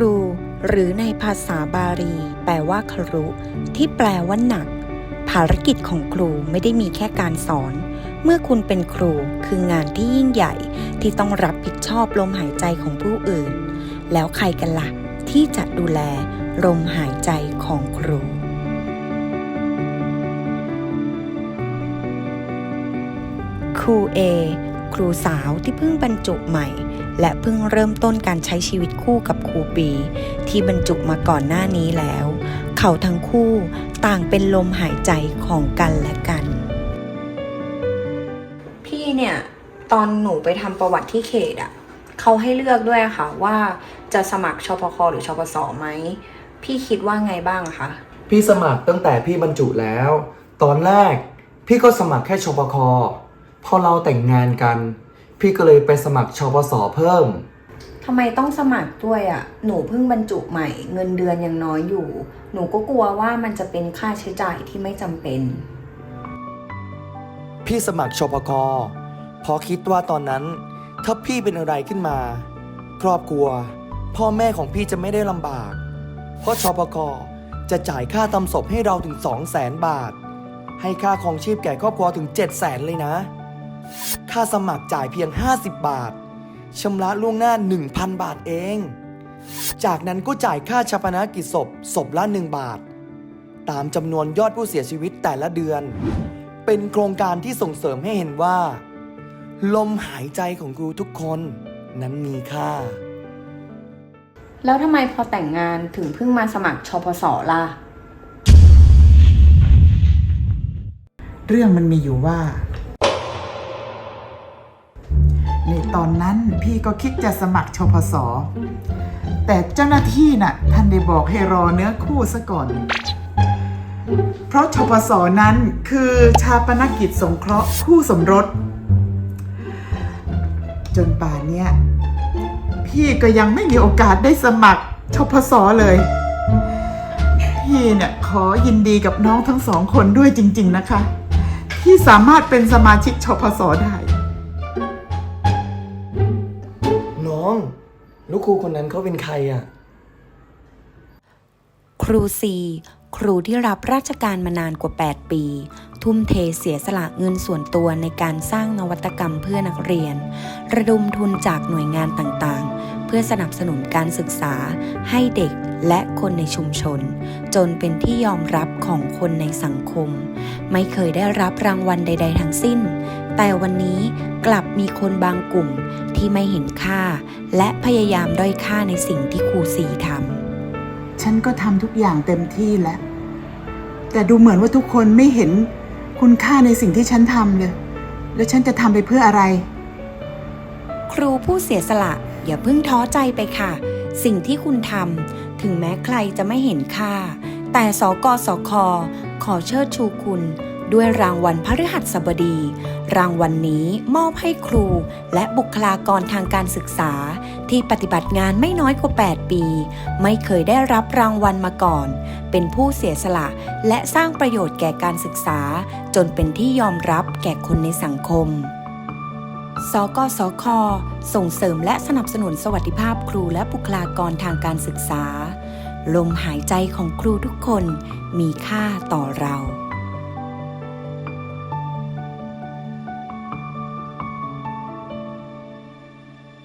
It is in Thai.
รู หรือในภาษาบาลี แปลว่าครุ ที่แปลว่าหนัก ภารกิจของครูไม่ได้มีแค่การสอน เมื่อคุณเป็นครูคืองานที่ยิ่งใหญ่ ที่ต้องรับผิดชอบลมหายใจของผู้อื่น แล้วใครกันละ่ะ ที่จะดูแลลมหายใจของครู ครูเอ ครูสาวที่เพิ่งบรรจุใหม่ และเพิ่งเริ่มต้นการใช้ชีวิตคู่กับครูปีที่บรรจุมาก่อนหน้านี้แล้ว เขาทั้งคู่ต่างเป็นลมหายใจของกันและกัน พี่เนี่ย ตอนหนูไปทำประวัติที่เขตอะเขาให้เลือกด้วยค่ะว่าจะสมัครชพคหรือชปสไหม พี่คิดว่าไงบ้างอะคะ พี่สมัครตั้งแต่พี่บรรจุแล้ว ตอนแรกพี่ก็สมัครแค่ชปค พอเราแต่งงานกัน พี่ก็เลยไปสมัครชปสเพิ่ม ทำไมต้องสมัครด้วยอะ่ะ หนูเพิ่งบรรจุใหม่ เงินเดือนยังน้อยอยู่ หนูก็กลัวว่ามันจะเป็นค่าใช้จ่ายที่ไม่จำเป็น พี่สมัครชปคเพราะคิดว่าตอนนั้น ถ้าพี่เป็นอะไรขึ้นมา ครอบครัว พ่อแม่ของพี่จะไม่ได้ลำบาก เพราะชปคจะจ่ายค่าทำศพให้เราถึง 2 0 0แสนบาท ให้ค่าของชีพแก่ครอบครัวถึง 7 0 0แสนเลยนะ ค่าสมัครจ่ายเพียง 50 บาทชำระล่วงหน้า 1,000 บาทเอง จากนั้นก็จ่ายค่าชาปนกิจศพศพละ 1 บาท ตามจำนวนยอดผู้เสียชีวิตแต่ละเดือน เป็นโครงการที่ส่งเสริมให้เห็นว่า ลมหายใจของครูทุกคนนั้นมีค่า แล้วทำไมพอแต่งงานถึงเพิ่งมาสมัครชปสล่ะ เรื่องมันมีอยู่ว่า ตอนนั้นพี่ก็คิดจะสมัครชพสแต่เจ้าหน้าที่น่ะท่านได้บอกให้รอเนื้อคู่ซะก่อน เพราะชพสนั้นคือชาปนกิจสงเคราะห์คู่สมรส จนป่านเนี้ยพี่ก็ยังไม่มีโอกาสได้สมัครชพสเลย พี่เนี่ยขอยินดีกับน้องทั้งสองคนด้วยจริง ๆนะคะ ที่สามารถเป็นสมาชิกชพสได้ น้องลูกครูคนนั้นเขาเป็นใครอะ ครูซี ครูที่รับราชการมานานกว่า 8 ปี ทุ่มเทเสียสละเงินส่วนตัวในการสร้างนวัตกรรมเพื่อนักเรียน ระดมทุนจากหน่วยงานต่างๆ เพื่อสนับสนุนการศึกษาให้เด็กและคนในชุมชน จนเป็นที่ยอมรับของคนในสังคม ไม่เคยได้รับรางวัลใด ๆ ทั้งสิ้น แต่วันนี้กลับมีคนบางกลุ่มที่ไม่เห็นค่า และพยายามด้อยค่าในสิ่งที่ครูซีทำฉันก็ทำทุกอย่างเต็มที่แล้ว แต่ดูเหมือนว่าทุกคนไม่เห็นคุณค่าในสิ่งที่ฉันทำเลย แล้วฉันจะทำไปเพื่ออะไร ครูผู้เสียสละอย่าเพิ่งท้อใจไปค่ะ สิ่งที่คุณทำถึงแม้ใครจะไม่เห็นค่า แต่สกสคขอเชิดชูคุณ ด้วยรางวัลพฤหัสบดี รางวัลนนี้มอบให้ครูและบุคลากรทางการศึกษา ที่ปฏิบัติงานไม่น้อยกว่า 8 ปี ไม่เคยได้รับรางวัลมาก่อน เป็นผู้เสียสละและสร้างประโยชน์แก่การศึกษา จนเป็นที่ยอมรับแก่คนในสังคมสกสค ส่งเสริมและสนับสนุนสวัสดิภาพครูและบุคลากรทางการศึกษา ลมหายใจของครูทุกคนมีค่าต่อเรา